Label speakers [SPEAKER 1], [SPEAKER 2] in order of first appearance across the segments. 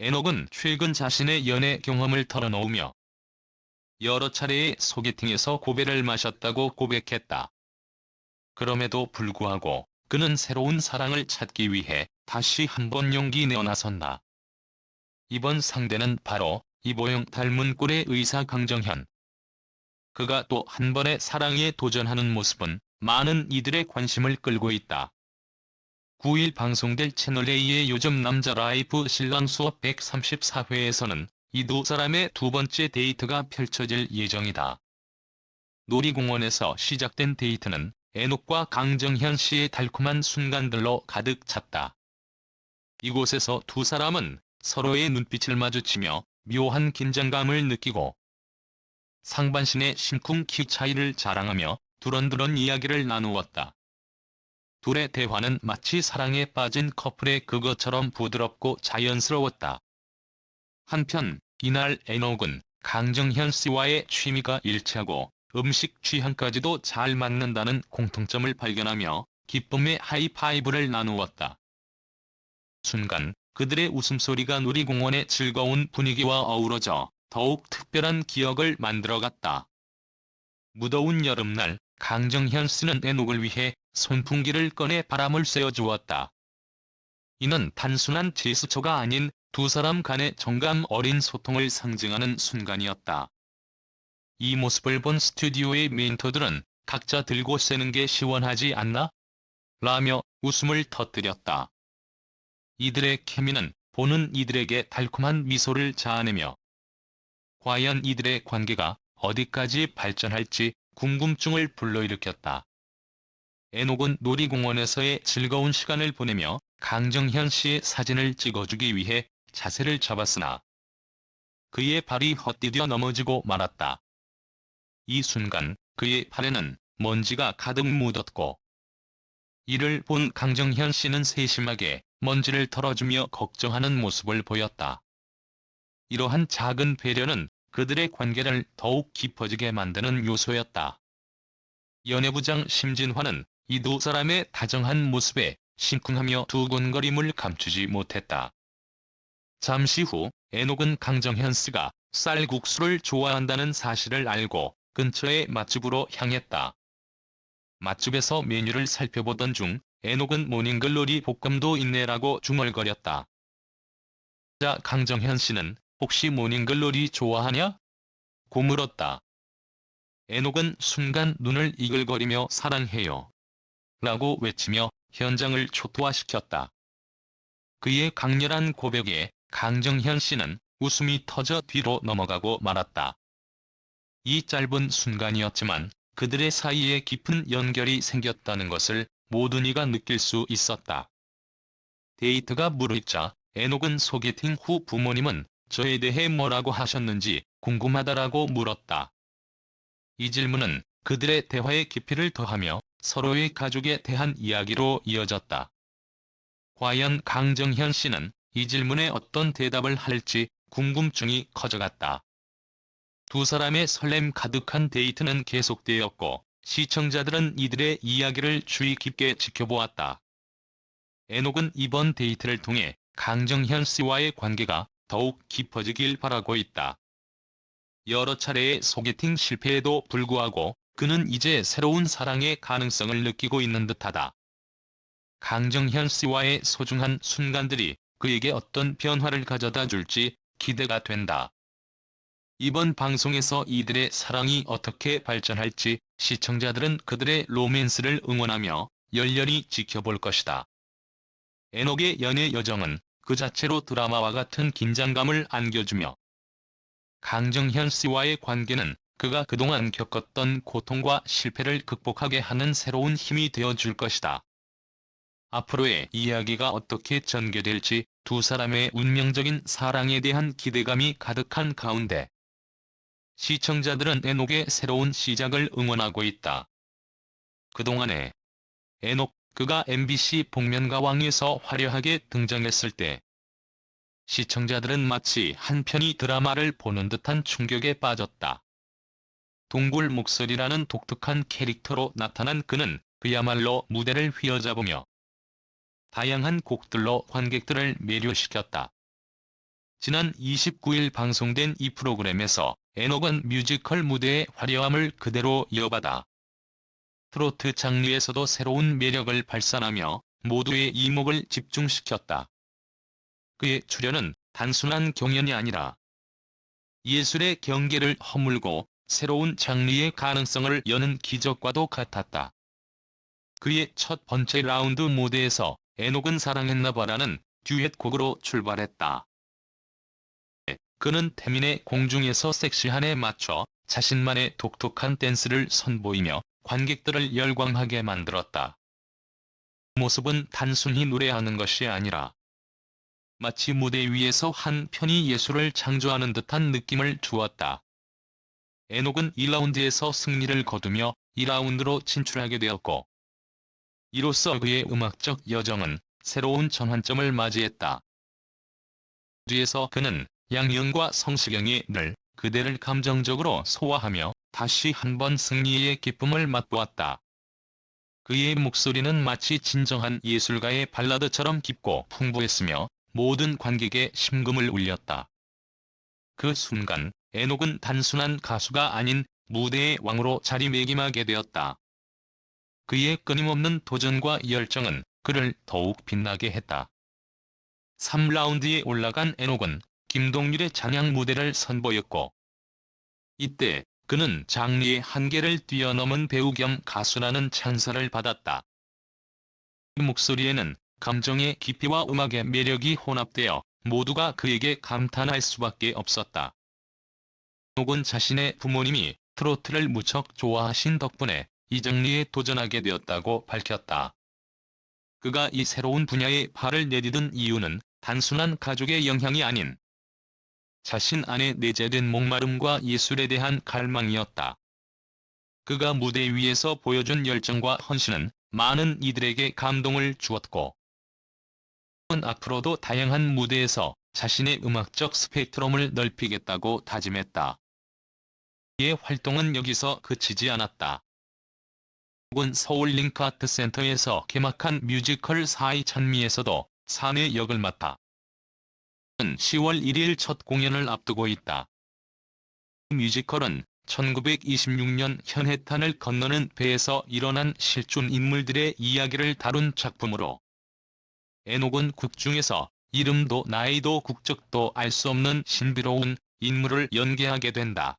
[SPEAKER 1] 에녹은 최근 자신의 연애 경험을 털어놓으며 여러 차례의 소개팅에서 고배를 마셨다고 고백했다. 그럼에도 불구하고 그는 새로운 사랑을 찾기 위해 다시 한번 용기 내어 나섰다. 이번 상대는 바로 이보영 닮은 꼴의 의사 강정현. 그가 또 한 번의 사랑에 도전하는 모습은 많은 이들의 관심을 끌고 있다. 9일 방송될 채널A의 요즘 남자 라이프 신랑 수업 134회에서는 이 두 사람의 두 번째 데이트가 펼쳐질 예정이다. 놀이공원에서 시작된 데이트는 애녹과 강정현 씨의 달콤한 순간들로 가득 찼다. 이곳에서 두 사람은 서로의 눈빛을 마주치며 묘한 긴장감을 느끼고 상반신의 심쿵 키 차이를 자랑하며 두런두런 이야기를 나누었다. 둘의 대화는 마치 사랑에 빠진 커플의 그것처럼 부드럽고 자연스러웠다. 한편 이날 에녹은 강정현 씨와의 취미가 일치하고 음식 취향까지도 잘 맞는다는 공통점을 발견하며 기쁨의 하이파이브를 나누었다. 순간 그들의 웃음소리가 놀이공원의 즐거운 분위기와 어우러져 더욱 특별한 기억을 만들어갔다. 무더운 여름날 강정현 씨는 에녹을 위해 손풍기를 꺼내 바람을 쐬어주었다. 이는 단순한 제스처가 아닌 두 사람 간의 정감 어린 소통을 상징하는 순간이었다. 이 모습을 본 스튜디오의 멘토들은 각자 들고 쐬는 게 시원하지 않나? 라며 웃음을 터뜨렸다. 이들의 케미는 보는 이들에게 달콤한 미소를 자아내며 과연 이들의 관계가 어디까지 발전할지 궁금증을 불러일으켰다. 에녹은 놀이공원에서의 즐거운 시간을 보내며 강정현 씨의 사진을 찍어주기 위해 자세를 잡았으나 그의 발이 헛디뎌 넘어지고 말았다. 이 순간 그의 팔에는 먼지가 가득 묻었고 이를 본 강정현 씨는 세심하게 먼지를 털어주며 걱정하는 모습을 보였다. 이러한 작은 배려는 그들의 관계를 더욱 깊어지게 만드는 요소였다. 연예부장 심진화는 이 두 사람의 다정한 모습에 심쿵하며 두근거림을 감추지 못했다. 잠시 후 에녹은 강정현 씨가 쌀국수를 좋아한다는 사실을 알고 근처의 맛집으로 향했다. 맛집에서 메뉴를 살펴보던 중 에녹은 모닝글로리 볶음도 있네라고 중얼거렸다. 자 강정현 씨는 혹시 모닝글로리 좋아하냐? 고 물었다. 에녹은 순간 눈을 이글거리며 사랑해요. 라고 외치며 현장을 초토화시켰다. 그의 강렬한 고백에 강정현 씨는 웃음이 터져 뒤로 넘어가고 말았다. 이 짧은 순간이었지만 그들의 사이에 깊은 연결이 생겼다는 것을 모든 이가 느낄 수 있었다. 데이트가 무르익자 에녹은 소개팅 후 부모님은 저에 대해 뭐라고 하셨는지 궁금하다라고 물었다. 이 질문은 그들의 대화의 깊이를 더하며 서로의 가족에 대한 이야기로 이어졌다. 과연 강정현 씨는 이 질문에 어떤 대답을 할지 궁금증이 커져갔다. 두 사람의 설렘 가득한 데이트는 계속되었고 시청자들은 이들의 이야기를 주의 깊게 지켜보았다. 에녹은 이번 데이트를 통해 강정현 씨와의 관계가 더욱 깊어지길 바라고 있다. 여러 차례의 소개팅 실패에도 불구하고 그는 이제 새로운 사랑의 가능성을 느끼고 있는 듯하다. 강정현 씨와의 소중한 순간들이 그에게 어떤 변화를 가져다 줄지 기대가 된다. 이번 방송에서 이들의 사랑이 어떻게 발전할지 시청자들은 그들의 로맨스를 응원하며 열렬히 지켜볼 것이다. 에녹의 연애 여정은 그 자체로 드라마와 같은 긴장감을 안겨주며 강정현 씨와의 관계는 그가 그동안 겪었던 고통과 실패를 극복하게 하는 새로운 힘이 되어줄 것이다. 앞으로의 이야기가 어떻게 전개될지 두 사람의 운명적인 사랑에 대한 기대감이 가득한 가운데 시청자들은 에녹의 새로운 시작을 응원하고 있다. 그동안에 에녹 그가 MBC 복면가왕에서 화려하게 등장했을 때 시청자들은 마치 한 편의 드라마를 보는 듯한 충격에 빠졌다. 동굴 목소리라는 독특한 캐릭터로 나타난 그는 그야말로 무대를 휘어잡으며 다양한 곡들로 관객들을 매료시켰다. 지난 29일 방송된 이 프로그램에서 에녹은 뮤지컬 무대의 화려함을 그대로 이어받아 트로트 장르에서도 새로운 매력을 발산하며 모두의 이목을 집중시켰다. 그의 출연은 단순한 경연이 아니라 예술의 경계를 허물고 새로운 장르의 가능성을 여는 기적과도 같았다. 그의 첫 번째 라운드 무대에서 에녹은 사랑했나봐라는 듀엣곡으로 출발했다. 그는 태민의 공중에서 섹시한에 맞춰 자신만의 독특한 댄스를 선보이며 관객들을 열광하게 만들었다. 모습은 단순히 노래하는 것이 아니라 마치 무대 위에서 한 편의 예술을 창조하는 듯한 느낌을 주었다. 에녹은 1라운드에서 승리를 거두며 2라운드로 진출하게 되었고 이로써 그의 음악적 여정은 새로운 전환점을 맞이했다. 뒤에서 그는 양희은과 성시경이 늘 그대를 감정적으로 소화하며 다시 한번 승리의 기쁨을 맛보았다. 그의 목소리는 마치 진정한 예술가의 발라드처럼 깊고 풍부했으며 모든 관객의 심금을 울렸다. 그 순간 에녹은 단순한 가수가 아닌 무대의 왕으로 자리매김하게 되었다. 그의 끊임없는 도전과 열정은 그를 더욱 빛나게 했다. 3라운드에 올라간 에녹은 김동률의 잔향 무대를 선보였고 이때 그는 장르의 한계를 뛰어넘은 배우 겸 가수라는 찬사를 받았다. 그 목소리에는 감정의 깊이와 음악의 매력이 혼합되어 모두가 그에게 감탄할 수밖에 없었다. 혹은 자신의 부모님이 트로트를 무척 좋아하신 덕분에 이 장르에 도전하게 되었다고 밝혔다. 그가 이 새로운 분야에 발을 내디딘 이유는 단순한 가족의 영향이 아닌 자신 안에 내재된 목마름과 예술에 대한 갈망이었다. 그가 무대 위에서 보여준 열정과 헌신은 많은 이들에게 감동을 주었고 그는 앞으로도 다양한 무대에서 자신의 음악적 스펙트럼을 넓히겠다고 다짐했다. 그의 활동은 여기서 그치지 않았다. 혹은 서울 링크아트센터에서 개막한 뮤지컬 사이 찬미에서도 사내 역을 맡아 10월 1일 첫 공연을 앞두고 있다. 뮤지컬은 1926년 현해탄을 건너는 배에서 일어난 실존 인물들의 이야기를 다룬 작품으로 에녹은 극 중에서 이름도 나이도 국적도 알 수 없는 신비로운 인물을 연기하게 된다.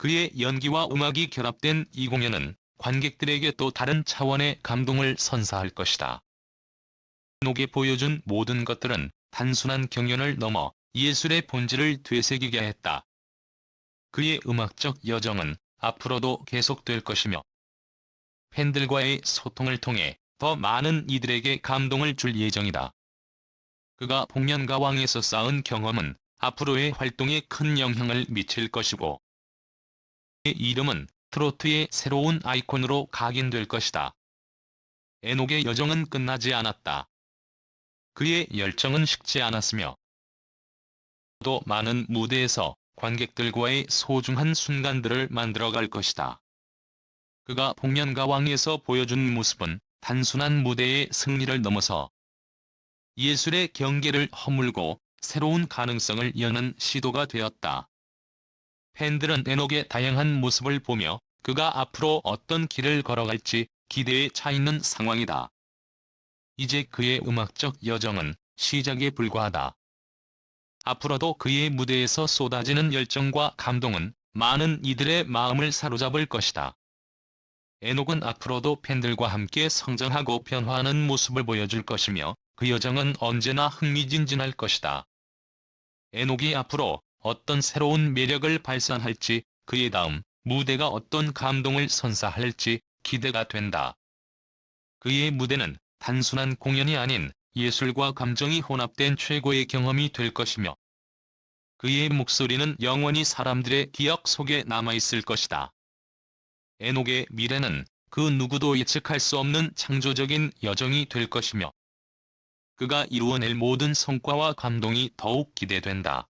[SPEAKER 1] 그의 연기와 음악이 결합된 이 공연은 관객들에게 또 다른 차원의 감동을 선사할 것이다. 에녹이 보여준 모든 것들은 단순한 경연을 넘어 예술의 본질을 되새기게 했다. 그의 음악적 여정은 앞으로도 계속될 것이며 팬들과의 소통을 통해 더 많은 이들에게 감동을 줄 예정이다. 그가 복면가왕에서 쌓은 경험은 앞으로의 활동에 큰 영향을 미칠 것이고 이름은 트로트의 새로운 아이콘으로 각인될 것이다. 에녹의 여정은 끝나지 않았다. 그의 열정은 식지 않았으며 또 많은 무대에서 관객들과의 소중한 순간들을 만들어갈 것이다. 그가 복면가왕에서 보여준 모습은 단순한 무대의 승리를 넘어서 예술의 경계를 허물고 새로운 가능성을 여는 시도가 되었다. 팬들은 에녹의 다양한 모습을 보며 그가 앞으로 어떤 길을 걸어갈지 기대에 차 있는 상황이다. 이제 그의 음악적 여정은 시작에 불과하다. 앞으로도 그의 무대에서 쏟아지는 열정과 감동은 많은 이들의 마음을 사로잡을 것이다. 에녹은 앞으로도 팬들과 함께 성장하고 변화하는 모습을 보여줄 것이며 그 여정은 언제나 흥미진진할 것이다. 에녹이 앞으로 어떤 새로운 매력을 발산할지 그의 다음 무대가 어떤 감동을 선사할지 기대가 된다. 그의 무대는 단순한 공연이 아닌 예술과 감정이 혼합된 최고의 경험이 될 것이며 그의 목소리는 영원히 사람들의 기억 속에 남아있을 것이다. 에녹의 미래는 그 누구도 예측할 수 없는 창조적인 여정이 될 것이며 그가 이루어낼 모든 성과와 감동이 더욱 기대된다.